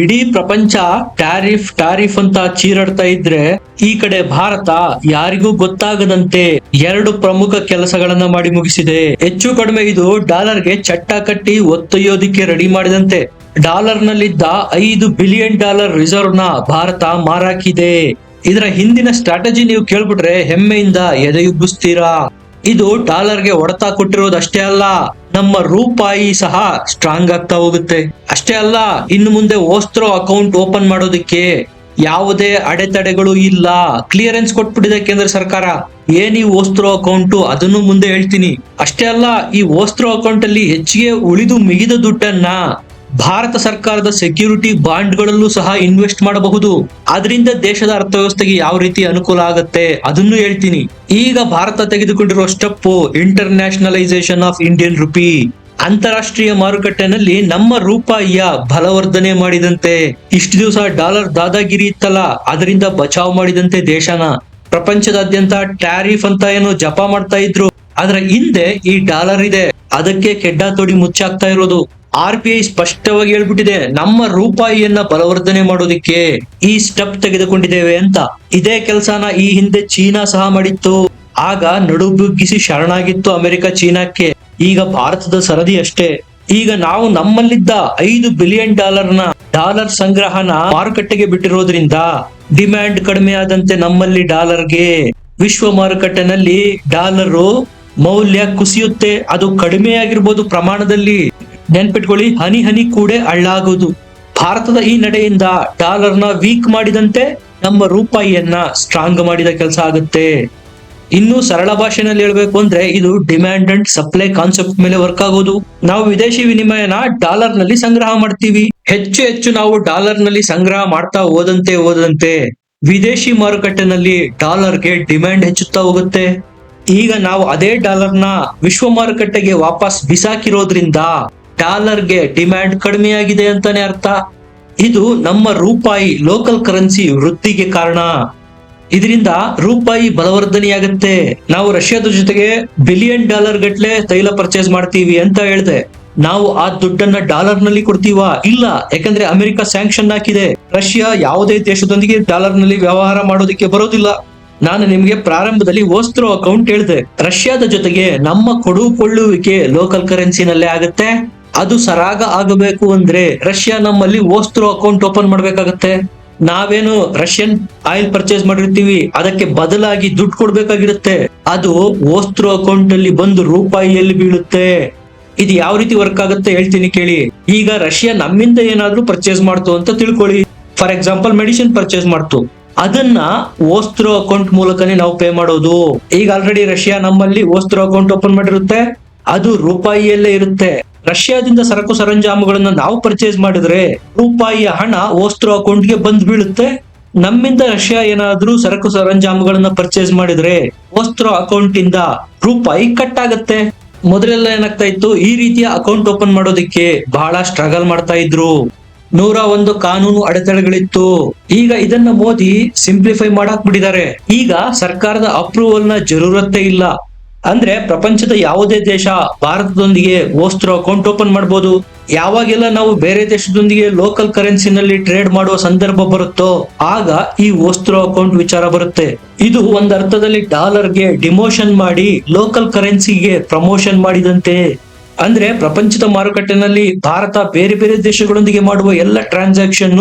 ಇಡೀ ಪ್ರಪಂಚ tariff tariff ಅಂತ ಚೀರಾಡ್ತಾ ಇದ್ರೆ ಈ ಕಡೆ ಭಾರತ ಯಾರಿಗೂ ಗೊತ್ತಾಗದಂತೆ ಎರಡು ಪ್ರಮುಖ ಕೆಲಸಗಳನ್ನ ಮಾಡಿ ಮುಗಿಸಿದೆ. ಹೆಚ್ಚು ಕಡಿಮೆ ಇದು ಡಾಲರ್ಗೆ ಚಟ್ಟ ಕಟ್ಟಿ ಒತ್ತೊಯ್ಯೋದಿಕ್ಕೆ ರೆಡಿ ಮಾಡಿದಂತೆ. ಡಾಲರ್ ನಲ್ಲಿದ್ದ ಐದು ಬಿಲಿಯನ್ ಡಾಲರ್ ರಿಸರ್ವ್ನ ಭಾರತ ಮಾರಾಕಿದೆ. ಇದರ ಹಿಂದಿನ ಸ್ಟ್ರಾಟಜಿ ನೀವು ಕೇಳ್ಬಿಟ್ರೆ ಹೆಮ್ಮೆಯಿಂದ ಎದೆಯುಬ್ಬಿಸ್ತೀರಾ. ಇದು ಡಾಲರ್ಗೆ ಹೊಡೆತ ಕೊಟ್ಟಿರೋದಷ್ಟೇ ಅಲ್ಲ ನಮ್ಮ ರೂಪಾಯಿ ಸಹ ಸ್ಟ್ರಾಂಗ್ ಆಗ್ತಾ ಹೋಗುತ್ತೆ. ಅಷ್ಟೇ ಅಲ್ಲ, ಇನ್ನು ಮುಂದೆ ಓಸ್ತ್ರೋ ಅಕೌಂಟ್ ಓಪನ್ ಮಾಡೋದಕ್ಕೆ ಯಾವುದೇ ಅಡೆತಡೆಗಳು ಇಲ್ಲ. ಕ್ಲಿಯರೆನ್ಸ್ ಕೊಟ್ಬಿಟ್ಟಿದೆ ಕೇಂದ್ರ ಸರ್ಕಾರ. ಏನ್ ಈ ಓಸ್ತ್ರೋ ಅಕೌಂಟ್ ಅದನ್ನು ಮುಂದೆ ಹೇಳ್ತೀನಿ. ಅಷ್ಟೇ ಅಲ್ಲ, ಈ ಓಸ್ತ್ರೋ ಅಕೌಂಟ್ ಅಲ್ಲಿ ಹೆಚ್ಚಿಗೆ ಉಳಿದು ಮಿಗಿದ ದುಡ್ಡನ್ನ ಭಾರತ ಸರ್ಕಾರದ ಸೆಕ್ಯೂರಿಟಿ ಬಾಂಡ್ಗಳಲ್ಲೂ ಸಹ ಇನ್ವೆಸ್ಟ್ ಮಾಡಬಹುದು. ಅದರಿಂದ ದೇಶದ ಅರ್ಥವ್ಯವಸ್ಥೆಗೆ ಯಾವ ರೀತಿ ಅನುಕೂಲ ಆಗುತ್ತೆ ಅದನ್ನು ಹೇಳ್ತೀನಿ. ಈಗ ಭಾರತ ತೆಗೆದುಕೊಂಡಿರುವ step internationalisation of Indian rupee ಅಂತಾರಾಷ್ಟ್ರೀಯ ಮಾರುಕಟ್ಟೆನಲ್ಲಿ ನಮ್ಮ ರೂಪಾಯಿಯ ಬಲವರ್ಧನೆ ಮಾಡಿದಂತೆ. ಇಷ್ಟು ದಿವಸ ಡಾಲರ್ ದಾದಾಗಿರಿ ಇತ್ತಲ್ಲ, ಅದರಿಂದ ಬಚಾವ್ ಮಾಡಿದಂತೆ ದೇಶನ. ಪ್ರಪಂಚದಾದ್ಯಂತ ಟ್ಯಾರಿಫ್ ಅಂತ ಏನೋ ಜಪ ಮಾಡ್ತಾ ಇದ್ರು. ಅದರ ಹಿಂದೆ ಈ ಡಾಲರ್ ಇದೆ. ಅದಕ್ಕೆ ಕೆಡ್ಡ ತೋಡಿ ಮುಚ್ಚಾಗ್ತಾ ಇರೋದು. ಆರ್ ಬಿ ಐ ಸ್ಪಷ್ಟವಾಗಿ ಹೇಳ್ಬಿಟ್ಟಿದೆ, ನಮ್ಮ ರೂಪಾಯಿಯನ್ನ ಬಲವರ್ಧನೆ ಮಾಡೋದಿಕ್ಕೆ ಈ ಸ್ಟೆಪ್ ತೆಗೆದುಕೊಂಡಿದ್ದೇವೆ ಅಂತ. ಇದೇ ಕೆಲಸನ ಈ ಹಿಂದೆ ಚೀನಾ ಸಹ ಮಾಡಿತ್ತು. ಆಗ ನಡುಬುಗ್ಗಿಸಿ ಶರಣಾಗಿತ್ತು ಅಮೆರಿಕ ಚೀನಾಕ್ಕೆ. ಈಗ ಭಾರತದ ಸರದಿ ಅಷ್ಟೇ. ಈಗ ನಾವು ನಮ್ಮಲ್ಲಿದ್ದ ಐದು ಬಿಲಿಯನ್ ಡಾಲರ್ನ ಡಾಲರ್ ಸಂಗ್ರಹನ ಮಾರುಕಟ್ಟೆಗೆ ಬಿಟ್ಟಿರೋದ್ರಿಂದ ಡಿಮ್ಯಾಂಡ್ ಕಡಿಮೆ ಆದಂತೆ ನಮ್ಮಲ್ಲಿ ಡಾಲರ್ಗೆ ವಿಶ್ವ ಮಾರುಕಟ್ಟೆನಲ್ಲಿ ಡಾಲರ್ ಮೌಲ್ಯ ಕುಸಿಯುತ್ತೆ. ಅದು ಕಡಿಮೆ ಆಗಿರ್ಬೋದು ಪ್ರಮಾಣದಲ್ಲಿ. ನೆನ್ಪಿಟ್ಕೊಳ್ಳಿ ಹನಿ ಹನಿ ಕೂಡೆ ಹಳ್ಳಾಗೋದು ಭಾರತದ ಈ ನಡೆಯಿಂದ ಡಾಲರ್ನ ವೀಕ್ ಮಾಡಿದಂತೆ ನಮ್ಮ ರೂಪಾಯಿಯನ್ನ ಸ್ಟ್ರಾಂಗ್ ಮಾಡಿದ ಕೆಲಸ ಆಗುತ್ತೆ. ಇನ್ನು ಸರಳ ಭಾಷೆನಲ್ಲಿ ಹೇಳ್ಬೇಕು ಅಂದ್ರೆ ಇದು ಡಿಮ್ಯಾಂಡ್ ಅಂಡ್ ಸಪ್ಲೈ ಕಾನ್ಸೆಪ್ಟ್ ಮೇಲೆ ವರ್ಕ್ ಆಗೋದು. ನಾವು ವಿದೇಶಿ ವಿನಿಮಯನ ಡಾಲರ್ನಲ್ಲಿ ಸಂಗ್ರಹ ಮಾಡ್ತೀವಿ. ಹೆಚ್ಚು ಹೆಚ್ಚು ನಾವು ಡಾಲರ್ನಲ್ಲಿ ಸಂಗ್ರಹ ಮಾಡ್ತಾ ಹೋದಂತೆ ಹೋದಂತೆ ವಿದೇಶಿ ಮಾರುಕಟ್ಟೆನಲ್ಲಿ ಡಾಲರ್ಗೆ ಡಿಮ್ಯಾಂಡ್ ಹೆಚ್ಚುತ್ತಾ ಹೋಗುತ್ತೆ. ಈಗ ನಾವು ಅದೇ ಡಾಲರ್ನ ವಿಶ್ವ ಮಾರುಕಟ್ಟೆಗೆ ವಾಪಸ್ ಬಿಸಾಕಿರೋದ್ರಿಂದ ಡಾಲರ್ಗೆ ಡಿಮ್ಯಾಂಡ್ ಕಡಿಮೆಯಾಗಿದೆ ಅಂತಾನೆ ಅರ್ಥ. ಇದು ನಮ್ಮ ರೂಪಾಯಿ ಲೋಕಲ್ ಕರೆನ್ಸಿ ವೃದ್ಧಿಗೆ ಕಾರಣ. ಇದರಿಂದ ರೂಪಾಯಿ ಬಲವರ್ಧನೆಯಾಗುತ್ತೆ. ನಾವು ರಷ್ಯಾದ ಜೊತೆಗೆ ಬಿಲಿಯನ್ ಡಾಲರ್ ಗಟ್ಲೆ ತೈಲ ಪರ್ಚೇಸ್ ಮಾಡ್ತೀವಿ ಅಂತ ಹೇಳಿದೆ. ನಾವು ಆ ದುಡ್ಡನ್ನ ಡಾಲರ್ನಲ್ಲಿ ಕೊಡ್ತೀವಾ? ಇಲ್ಲ. ಯಾಕಂದ್ರೆ ಅಮೆರಿಕ ಸ್ಯಾಂಕ್ಷನ್ ಹಾಕಿದೆ. ರಷ್ಯಾ ಯಾವುದೇ ದೇಶದೊಂದಿಗೆ ಡಾಲರ್ನಲ್ಲಿ ವ್ಯವಹಾರ ಮಾಡೋದಕ್ಕೆ ಬರೋದಿಲ್ಲ. ನಾನು ನಿಮಗೆ ಪ್ರಾರಂಭದಲ್ಲಿ ಓಸ್ತ್ರೋ ಅಕೌಂಟ್ ಹೇಳಿದೆ. ರಷ್ಯಾದ ಜೊತೆಗೆ ನಮ್ಮ ಕೊಡುಕೊಳ್ಳುವಿಕೆ ಲೋಕಲ್ ಕರೆನ್ಸಿನಲ್ಲೇ ಆಗುತ್ತೆ. ಅದು ಸರಾಗ ಆಗಬೇಕು ಅಂದ್ರೆ ರಷ್ಯಾ ನಮ್ಮಲ್ಲಿ ಓಸ್ತ್ರೋ ಅಕೌಂಟ್ ಓಪನ್ ಮಾಡ್ಬೇಕಾಗತ್ತೆ. ನಾವೇನು ರಷ್ಯನ್ ಆಯಿಲ್ ಪರ್ಚೇಸ್ ಮಾಡಿರ್ತೀವಿ, ಅದಕ್ಕೆ ಬದಲಾಗಿ ದುಡ್ಡು ಕೊಡ್ಬೇಕಾಗಿರುತ್ತೆ. ಅದು ಓಸ್ತ್ರೋ ಅಕೌಂಟ್ ಅಲ್ಲಿ ಬಂದು ರೂಪಾಯಿಯಲ್ಲಿ ಬೀಳುತ್ತೆ. ಇದು ಯಾವ ರೀತಿ ವರ್ಕ್ ಆಗುತ್ತೆ ಹೇಳ್ತೀನಿ ಕೇಳಿ. ಈಗ ರಷ್ಯಾ ನಮ್ಮಿಂದ ಏನಾದ್ರೂ ಪರ್ಚೇಸ್ ಮಾಡ್ತು ಅಂತ ತಿಳ್ಕೊಳ್ಳಿ. ಫಾರ್ ಎಕ್ಸಾಂಪಲ್ ಮೆಡಿಸಿನ್ ಪರ್ಚೇಸ್ ಮಾಡ್ತು. ಅದನ್ನ ಓಸ್ತ್ರೋ ಅಕೌಂಟ್ ಮೂಲಕನೇ ನಾವು ಪೇ ಮಾಡೋದು. ಈಗ ಆಲ್ರೆಡಿ ರಷ್ಯಾ ನಮ್ಮಲ್ಲಿ ಓಸ್ತ್ರೋ ಅಕೌಂಟ್ ಓಪನ್ ಮಾಡಿರುತ್ತೆ. ಅದು ರೂಪಾಯಿಯಲ್ಲೇ ಇರುತ್ತೆ. ರಷ್ಯಾದಿಂದ ಸರಕು ಸರಂಜಾಮುಗಳನ್ನ ನಾವು ಪರ್ಚೇಸ್ ಮಾಡಿದ್ರೆ ರೂಪಾಯಿಯ ಹಣ ಓಸ್ತ್ರೋ ಅಕೌಂಟ್ಗೆ ಬಂದ್ ಬೀಳುತ್ತೆ. ನಮ್ಮಿಂದ ರಷ್ಯಾ ಏನಾದ್ರೂ ಸರಕು ಸರಂಜಾಮುಗಳನ್ನ ಪರ್ಚೇಸ್ ಮಾಡಿದ್ರೆ ಓಸ್ತ್ರೋ ಅಕೌಂಟ್ ಇಂದ ರೂಪಾಯಿ ಕಟ್ ಆಗತ್ತೆ ಮೊದಲೆಲ್ಲ ಏನಾಗ್ತಾ ಇತ್ತು? ಈ ರೀತಿಯ ಅಕೌಂಟ್ ಓಪನ್ ಮಾಡೋದಕ್ಕೆ ಬಹಳ ಸ್ಟ್ರಗಲ್ ಮಾಡ್ತಾ ಇದ್ರು. ನೂರ ಒಂದು ಕಾನೂನು ಅಡೆತಡೆಗಳಿತ್ತು. ಈಗ ಇದನ್ನ ಮೋದಿ ಸಿಂಪ್ಲಿಫೈ ಮಾಡಾಕ್ ಬಿಟ್ಟಿದ್ದಾರೆ. ಈಗ ಸರ್ಕಾರದ ಅಪ್ರೂವಲ್ನ ಜರೂರತ್ತೇ ಇಲ್ಲ. ಅಂದ್ರೆ ಪ್ರಪಂಚದ ಯಾವುದೇ ದೇಶ ಭಾರತದೊಂದಿಗೆ ಓಸ್ತ್ರ ಅಕೌಂಟ್ ಓಪನ್ ಮಾಡಬಹುದು ಯಾವಾಗೆಲ್ಲ ನಾವು ಬೇರೆ ದೇಶದೊಂದಿಗೆ ಲೋಕಲ್ ಕರೆನ್ಸಿನಲ್ಲಿ ಟ್ರೇಡ್ ಮಾಡುವ ಸಂದರ್ಭ ಬರುತ್ತೋ ಆಗ ಈ ಓಸ್ತ್ರ ಅಕೌಂಟ್ ವಿಚಾರ ಬರುತ್ತೆ. ಇದು ಒಂದ್ ಅರ್ಥದಲ್ಲಿ ಡಾಲರ್ಗೆ ಡಿಮೋಷನ್ ಮಾಡಿ ಲೋಕಲ್ ಕರೆನ್ಸಿಗೆ ಪ್ರಮೋಷನ್ ಮಾಡಿದಂತೆ. ಅಂದ್ರೆ ಪ್ರಪಂಚದ ಮಾರುಕಟ್ಟೆನಲ್ಲಿ ಭಾರತ ಬೇರೆ ಬೇರೆ ದೇಶಗಳೊಂದಿಗೆ ಮಾಡುವ ಎಲ್ಲ ಟ್ರಾನ್ಸಾಕ್ಷನ್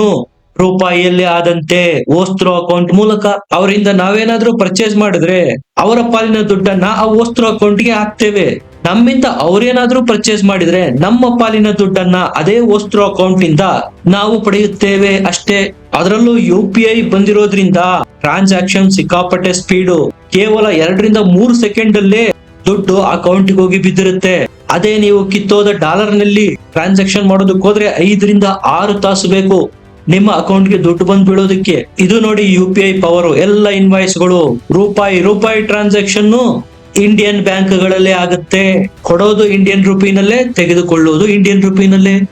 ರೂಪಾಯಿಯಲ್ಲೇ ಆದಂತೆ ಓಸ್ತ್ರೋ ಅಕೌಂಟ್ ಮೂಲಕ ಅವರಿಂದ ನಾವೇನಾದ್ರೂ ಪರ್ಚೇಸ್ ಮಾಡಿದ್ರೆ ಅವರ ಪಾಲಿನ ದುಡ್ಡನ್ನ ಆ ಓಸ್ತ್ರೋ ಅಕೌಂಟ್ಗೆ ಹಾಕ್ತೇವೆ. ನಮ್ಮಿಂದ ಅವ್ರೇನಾದ್ರೂ ಪರ್ಚೇಸ್ ಮಾಡಿದ್ರೆ ನಮ್ಮ ಪಾಲಿನ ದುಡ್ಡನ್ನ ಅದೇ ಓಸ್ತ್ರೋ ಅಕೌಂಟ್ ಇಂದ ನಾವು ಪಡೆಯುತ್ತೇವೆ ಅಷ್ಟೇ. ಅದರಲ್ಲೂ ಯು ಪಿ ಐ ಬಂದಿರೋದ್ರಿಂದ ಟ್ರಾನ್ಸಾಕ್ಷನ್ ಸಿಕ್ಕಾಪಟ್ಟೆ ಸ್ಪೀಡು ಕೇವಲ ಎರಡರಿಂದ ಮೂರು ಸೆಕೆಂಡ್ ಅಲ್ಲೇ ದುಡ್ಡು ಅಕೌಂಟ್ಗೆ ಹೋಗಿ ಬಿದ್ದಿರುತ್ತೆ. ಅದೇ ನೀವು ಕಿತ್ತೋದ ಡಾಲರ್ನಲ್ಲಿ ಟ್ರಾನ್ಸಾಕ್ಷನ್ ಮಾಡೋದಕ್ಕೆ ಹೋದ್ರೆ ಐದರಿಂದ ಆರು ತಾಸು ಬೇಕು. ನಿಮ್ಮ ಅಕೌಂಟ್ಗೆ ದುಡ್ಡು ಬಂದ್ ಬೀಳೋದಕ್ಕೆ ಇದು ನೋಡಿ ಯು ಪಿ ಐ ಪವರ್ ಎಲ್ಲ ಇನ್ವಾಯ್ಸ್ಗಳು. ರೂಪಾಯಿ ರೂಪಾಯಿ ಟ್ರಾನ್ಸಾಕ್ಷನ್ ಇಂಡಿಯನ್ ಬ್ಯಾಂಕ್ ಗಳಲ್ಲೇ ಆಗುತ್ತೆ. ಕೊಡೋದು ಇಂಡಿಯನ್ ರುಪಿನಲ್ಲೇ, ತೆಗೆದುಕೊಳ್ಳೋದು ಇಂಡಿಯನ್ ರುಪಿನಲ್ಲೇ.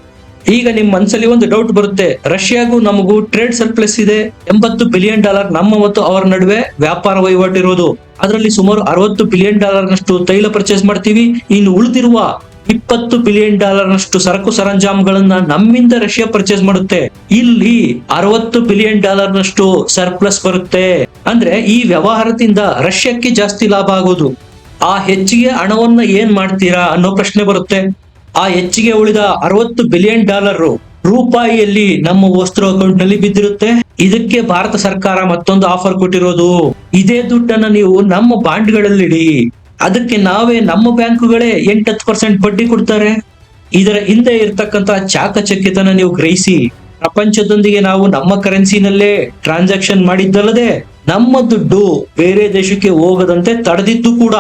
ಈಗ ನಿಮ್ ಮನಸ್ಸಲ್ಲಿ ಒಂದು ಡೌಟ್ ಬರುತ್ತೆ. ರಷ್ಯಾಗೂ ನಮಗೂ ಟ್ರೇಡ್ ಸರ್ಪ್ಲಸ್ ಇದೆ. ಎಂಬತ್ತು ಬಿಲಿಯನ್ ಡಾಲರ್ ನಮ್ಮ ಮತ್ತು ಅವರ ನಡುವೆ ವ್ಯಾಪಾರ ವಹಿವಾಟು ಇರೋದು. ಅದರಲ್ಲಿ ಸುಮಾರು ಅರವತ್ತು ಬಿಲಿಯನ್ ಡಾಲರ್ ನಷ್ಟು ತೈಲ ಪರ್ಚೇಸ್ ಮಾಡ್ತೀವಿ. ಇನ್ನು ಉಳಿದಿರುವ ಇಪ್ಪತ್ತು ಬಿಲಿಯನ್ ಡಾಲರ್ ನಷ್ಟು ಸರಕು ಸರಂಜಾಮುಗಳನ್ನ ನಮ್ಮಿಂದ ರಷ್ಯಾ ಪರ್ಚೇಸ್ ಮಾಡುತ್ತೆ. ಇಲ್ಲಿ ಅರವತ್ತು ಬಿಲಿಯನ್ ಡಾಲರ್ ನಷ್ಟು ಸರ್ಪ್ಲಸ್ ಬರುತ್ತೆ. ಅಂದ್ರೆ ಈ ವ್ಯವಹಾರದಿಂದ ರಷ್ಯಾಕ್ಕೆ ಜಾಸ್ತಿ ಲಾಭ ಆಗೋದು. ಆ ಹೆಚ್ಚಿಗೆ ಹಣವನ್ನ ಏನ್ ಮಾಡ್ತೀರಾ ಅನ್ನೋ ಪ್ರಶ್ನೆ ಬರುತ್ತೆ. ಆ ಹೆಚ್ಚಿಗೆ ಉಳಿದ ಅರವತ್ತು ಬಿಲಿಯನ್ ಡಾಲರ್ ರೂಪಾಯಿಯಲ್ಲಿ ನಮ್ಮ ವಸ್ತ್ರ ಅಕೌಂಟ್ನಲ್ಲಿ ಬಿದ್ದಿರುತ್ತೆ. ಇದಕ್ಕೆ ಭಾರತ ಸರ್ಕಾರ ಮತ್ತೊಂದು ಆಫರ್ ಕೊಟ್ಟಿರೋದು. ಇದೇ ದುಡ್ಡನ್ನ ನೀವು ನಮ್ಮ ಬಾಂಡ್ಗಳಲ್ಲಿಡಿ. ಅದಕ್ಕೆ ನಾವೇ ನಮ್ಮ ಬ್ಯಾಂಕುಗಳೇ ಎಂಟತ್ತು ಪರ್ಸೆಂಟ್ ಬಡ್ಡಿ ಕೊಡ್ತಾರೆ. ಇದರ ಹಿಂದೆ ಇರತಕ್ಕಂತ ಚಾಕಚಕ್ಯತನ ನೀವು ಗ್ರಹಿಸಿ, ಪ್ರಪಂಚದೊಂದಿಗೆ ನಾವು ನಮ್ಮ ಕರೆನ್ಸಿನಲ್ಲೇ ಟ್ರಾನ್ಸಾಕ್ಷನ್ ಮಾಡಿದ್ದಲ್ಲದೆ ನಮ್ಮ ದುಡ್ಡು ಬೇರೆ ದೇಶಕ್ಕೆ ಹೋಗದಂತೆ ತಡೆದಿದ್ದು ಕೂಡ.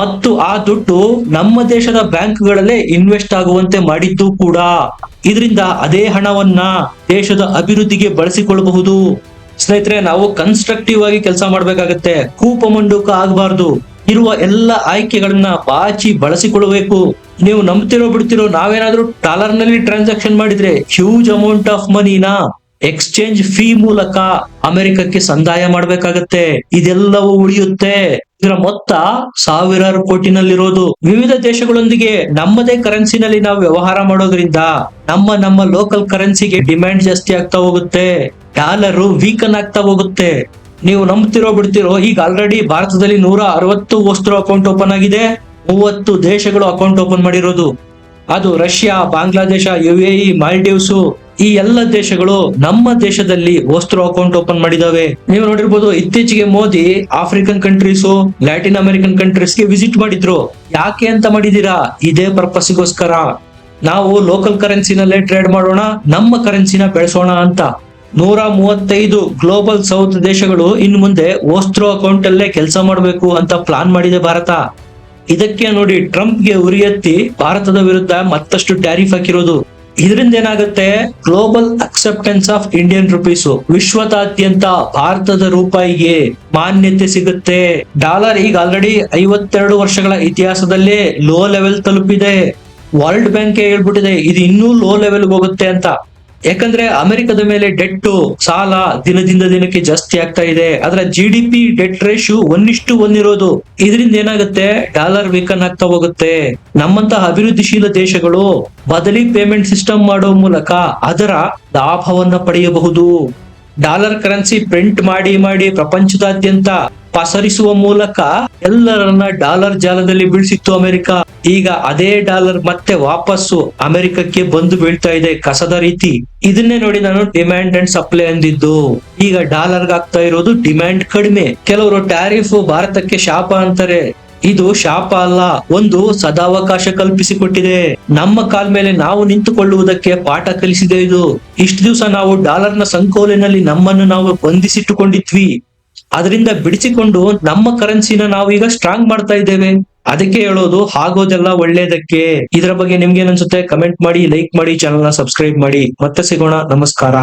ಮತ್ತು ಆ ದುಡ್ಡು ನಮ್ಮ ದೇಶದ ಬ್ಯಾಂಕ್ಗಳಲ್ಲೇ ಇನ್ವೆಸ್ಟ್ ಆಗುವಂತೆ ಮಾಡಿದ್ದು ಕೂಡ. ಇದರಿಂದ ಅದೇ ಹಣವನ್ನ ದೇಶದ ಅಭಿವೃದ್ಧಿಗೆ ಬಳಸಿಕೊಳ್ಳಬಹುದು. ಸ್ನೇಹಿತರೆ, ನಾವು ಕನ್ಸ್ಟ್ರಕ್ಟಿವ್ ಆಗಿ ಕೆಲಸ ಮಾಡಬೇಕಾಗತ್ತೆ. ಕೂಪ ಮಂಡೂಕ ಆಗಬಾರ್ದು. ಇರುವ ಎಲ್ಲ ಆಯ್ಕೆಗಳನ್ನ ಬಾಚಿ ಬಳಸಿಕೊಳ್ಳಬೇಕು. ನೀವು ನಂಬ್ತಿರೋ ಬಿಡ್ತಿರೋ ನಾವೇನಾದ್ರೂ ಡಾಲರ್ನಲ್ಲಿ ಟ್ರಾನ್ಸಾಕ್ಷನ್ ಮಾಡಿದ್ರೆ ಹ್ಯೂಜ್ ಅಮೌಂಟ್ ಆಫ್ ಮನಿನ? ಎಕ್ಸ್ಚೇಂಜ್ ಫೀ ಮೂಲಕ ಅಮೆರಿಕಕ್ಕೆ ಸಂದಾಯ ಮಾಡಬೇಕಾಗತ್ತೆ. ಇದೆಲ್ಲವೂ ಉಳಿಯುತ್ತೆ. ಇದರ ಮೊತ್ತ ಸಾವಿರಾರು ಕೋಟಿನಲ್ಲಿರೋದು. ವಿವಿಧ ದೇಶಗಳೊಂದಿಗೆ ನಮ್ಮದೇ ಕರೆನ್ಸಿನಲ್ಲಿ ನಾವು ವ್ಯವಹಾರ ಮಾಡೋದ್ರಿಂದ ನಮ್ಮ ನಮ್ಮ ಲೋಕಲ್ ಕರೆನ್ಸಿಗೆ ಡಿಮ್ಯಾಂಡ್ ಜಾಸ್ತಿ ಆಗ್ತಾ ಹೋಗುತ್ತೆ. ಡಾಲರ್ ವೀಕನ್ ಆಗ್ತಾ ಹೋಗುತ್ತೆ. ನೀವು ನಂಬ್ತಿರೋ ಬಿಡ್ತಿರೋ, ಈಗ ಆಲ್ರೆಡಿ ಭಾರತದಲ್ಲಿ ನೂರ ಅರವತ್ತು ವಸ್ತು ಅಕೌಂಟ್ ಓಪನ್ ಆಗಿದೆ. ಮೂವತ್ತು ದೇಶಗಳು ಅಕೌಂಟ್ ಓಪನ್ ಮಾಡಿರೋದು. ಅದು Russia, Bangladesh U A Maldives ಈ ಎಲ್ಲ ದೇಶಗಳು ನಮ್ಮ ದೇಶದಲ್ಲಿ ವಸ್ತು ಅಕೌಂಟ್ ಓಪನ್ ಮಾಡಿದಾವೆ. ನೀವು ನೋಡಿರ್ಬೋದು, ಇತ್ತೀಚೆಗೆ Modi African countries Latin American ಕಂಟ್ರೀಸ್ಗೆ visit ಮಾಡಿದ್ರು. ಯಾಕೆ ಅಂತ ಮಾಡಿದೀರಾ? ಇದೇ ಪರ್ಪಸ್ಗೋಸ್ಕರ ನಾವು ಲೋಕಲ್ ಕರೆನ್ಸಿನಲ್ಲೇ ಟ್ರೇಡ್ ಮಾಡೋಣ, ನಮ್ಮ ಕರೆನ್ಸಿನ ಬೆಳೆಸೋಣ ಅಂತ. ನೂರ ಮೂವತ್ತೈದು ಗ್ಲೋಬಲ್ ಸೌತ್ ದೇಶಗಳು ಇನ್ನು ಮುಂದೆ ಓಸ್ತ್ರೋ ಅಕೌಂಟ್ ಅಲ್ಲೇ ಕೆಲಸ ಮಾಡಬೇಕು ಅಂತ ಪ್ಲಾನ್ ಮಾಡಿದೆ ಭಾರತ. ಇದಕ್ಕೆ ನೋಡಿ ಟ್ರಂಪ್ಗೆ ಎತ್ತಿ ಭಾರತದ ವಿರುದ್ಧ ಮತ್ತಷ್ಟು ಟ್ಯಾರಿಫ್ ಹಾಕಿರೋದು. ಇದರಿಂದ ಏನಾಗುತ್ತೆ? Global acceptance of Indian rupees ವಿಶ್ವದಾದ್ಯಂತ ಭಾರತದ ರೂಪಾಯಿಗೆ ಮಾನ್ಯತೆ ಸಿಗುತ್ತೆ. ಡಾಲರ್ ಈಗ ಆಲ್ರೆಡಿ ಐವತ್ತೆರಡು ವರ್ಷಗಳ ಇತಿಹಾಸದಲ್ಲೇ ಲೋ ಲೆವೆಲ್ ತಲುಪಿದೆ. ವರ್ಲ್ಡ್ ಬ್ಯಾಂಕ್ ಹೇಳ್ಬಿಟ್ಟಿದೆ, ಇದು ಇನ್ನೂ ಲೋ ಲೆವೆಲ್ ಹೋಗುತ್ತೆ ಅಂತ. ಯಾಕಂದ್ರೆ ಅಮೆರಿಕದ ಮೇಲೆ ಡೆಟ್ ಸಾಲ ದಿನದಿಂದ ದಿನಕ್ಕೆ ಜಾಸ್ತಿ ಆಗ್ತಾ ಇದೆ. ಅದರ G D P debt ratio ಒಂದಿಷ್ಟು ಒಂದಿರೋದು. ಇದರಿಂದ ಏನಾಗುತ್ತೆ? ಡಾಲರ್ ವೀಕನ್ ಆಗ್ತಾ ಹೋಗುತ್ತೆ. ನಮ್ಮಂತಹ ಅಭಿವೃದ್ಧಿಶೀಲ ದೇಶಗಳು ಬದಲಿ ಪೇಮೆಂಟ್ ಸಿಸ್ಟಮ್ ಮಾಡೋ ಮೂಲಕ ಅದರ ಲಾಭವನ್ನ ಪಡೆಯಬಹುದು. ಡಾಲರ್ ಕರೆನ್ಸಿ ಪ್ರಿಂಟ್ ಮಾಡಿ ಮಾಡಿ ಪ್ರಪಂಚದಾದ್ಯಂತ ಪಸರಿಸುವ ಮೂಲಕ ಎಲ್ಲರನ್ನ ಡಾಲರ್ ಜಾಲದಲ್ಲಿ ಬೀಳಿಸಿತ್ತು ಅಮೆರಿಕ. ಈಗ ಅದೇ ಡಾಲರ್ ಮತ್ತೆ ವಾಪಸ್ಸು ಅಮೆರಿಕಕ್ಕೆ ಬಂದು ಬೀಳ್ತಾ ಇದೆ ಕಸದ ರೀತಿ. ಇದನ್ನೇ ನೋಡಿ ನಾನು ಡಿಮ್ಯಾಂಡ್ ಅಂಡ್ ಸಪ್ಲೈ ಅಂದಿದ್ದು. ಈಗ ಡಾಲರ್ ಆಗ್ತಾ ಇರೋದು ಡಿಮ್ಯಾಂಡ್ ಕಡಿಮೆ. ಕೆಲವರು ಟ್ಯಾರಿಫ್ ಭಾರತಕ್ಕೆ ಶಾಪ ಅಂತಾರೆ. ಇದು ಶಾಪ ಅಲ್ಲ, ಒಂದು ಸದಾವಕಾಶ ಕಲ್ಪಿಸಿಕೊಟ್ಟಿದೆ. ನಮ್ಮ ಕಾಲ್ ಮೇಲೆ ನಾವು ನಿಂತುಕೊಳ್ಳುವುದಕ್ಕೆ ಪಾಠ ಕಲಿಸಿದೆ ಇದು. ಇಷ್ಟು ದಿವಸ ನಾವು ಡಾಲರ್ನ ಸಂಕೋಲಿನಲ್ಲಿ ನಮ್ಮನ್ನು ನಾವು ಬಂಧಿಸಿಟ್ಟುಕೊಂಡಿದ್ವಿ. ಅದರಿಂದ ಬಿಡಿಸಿಕೊಂಡು ನಮ್ಮ ಕರೆನ್ಸಿನ ನಾವು ಈಗ ಸ್ಟ್ರಾಂಗ್ ಮಾಡ್ತಾ ಇದ್ದೇವೆ. ಅದಕ್ಕೆ ಹೇಳೋದು ಆಗೋದೆಲ್ಲ ಒಳ್ಳೇದಕ್ಕೆ. ಇದರ ಬಗ್ಗೆ ನಿಮ್ಗೆ ಅನ್ಸುತ್ತೆ? ಕಮೆಂಟ್ ಮಾಡಿ ಲೈಕ್ ಮಾಡಿ ಚಾನಲ್ನ ಸಬ್ಸ್ಕ್ರೈಬ್ ಮಾಡಿ. ಮತ್ತೆ ಸಿಗೋಣ. ನಮಸ್ಕಾರ.